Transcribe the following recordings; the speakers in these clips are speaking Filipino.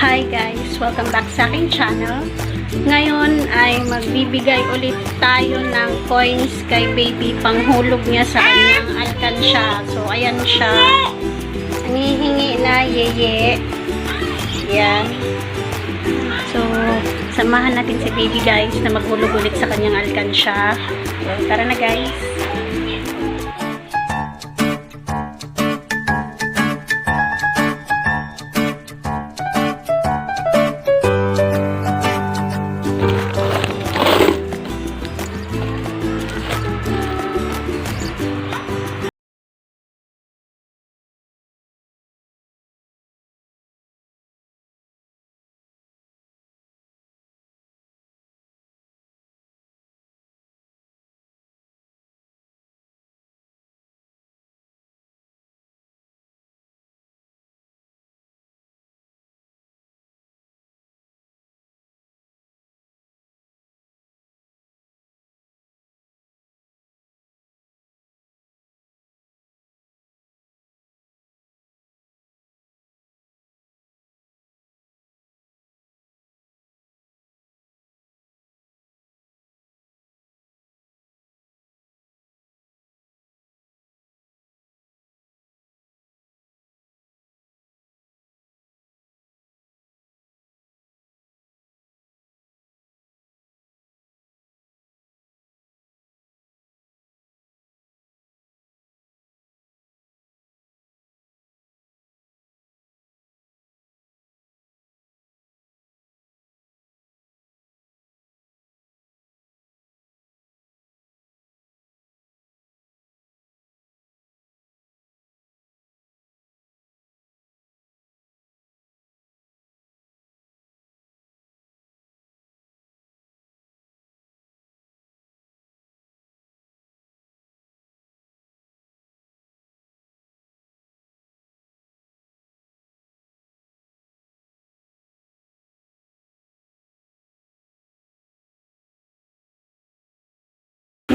Hi guys! Welcome back sa aking channel. Ngayon ay magbibigay ulit tayo ng coins kay baby panghulog niya sa kanyang alkansya. So, ayan siya. Nangihingi na yeye. Yan. So, samahan natin si baby guys na maghulog ulit sa kanyang alkansya. So, tara na guys.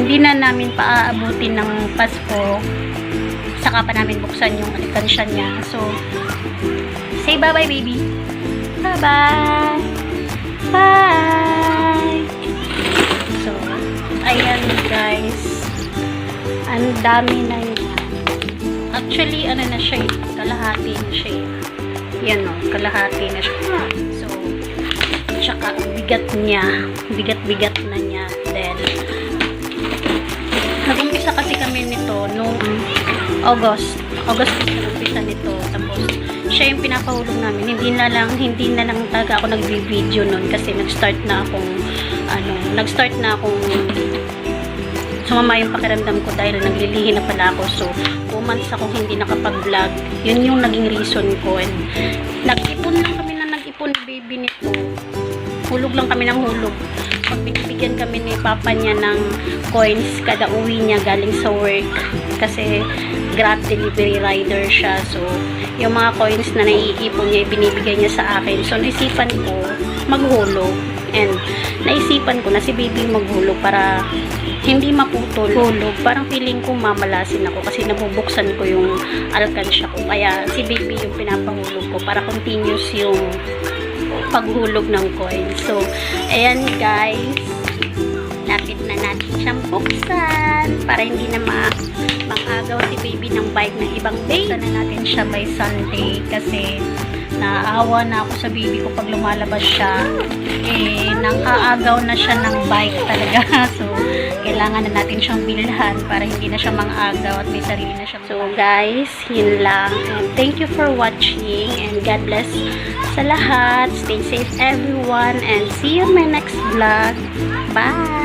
Hindi na namin paaabutin ng Pasko. Saka pa namin buksan yung alikansya niya. So say bye bye baby. Bye bye. Bye so ayan guys. Ang dami na niya actually ano na siya eh, kalahati na siya eh. yan o kalahati na siya. So tsaka bigat niya. Bigat-bigat na niya nito nung August. August nag-umpisa nito. Tapos, siya yung pinapahulog namin. Hindi na lang, hindi na lang talaga ako nag-video nun kasi nag-start na akong, ano, nag-start na akong sumama yung pakiramdam ko dahil naglilihi na pala ako. So, 2 months ako hindi nakapag-vlog. Yun yung naging reason ko. And, nag-ipon lang kami na nag-ipon baby nito. Hulog lang kami ng hulog pag binibigyan kami ni papa niya ng coins kada uwi niya galing sa work kasi grab delivery rider siya. So yung mga coins na naiipon niya binibigay niya sa akin. So naisipan ko maghulog and naisipan ko na si baby maghulog para hindi maputol. Hulog parang feeling ko mamalasin ako kasi nabubuksan ko yung alkansya ko. Kaya si baby yung pinapahulog ko para continuous yung paghulog ng coin. So, ayan guys. Lapit na natin siyang buksan para hindi na ma mangagaw si baby ng bike ng ibang day. Buksan na natin siya by Sunday kasi naaawa na ako sa baby ko pag lumalabas siya. Eh, nang aagaw na siya ng bike talaga. So, kailangan na natin siyang bilhan para hindi na siya mang-agaw at may sarili na siya. So, guys, yun lang. And thank you for watching and God bless sa lahat. Stay safe everyone and see you in my next vlog. Bye!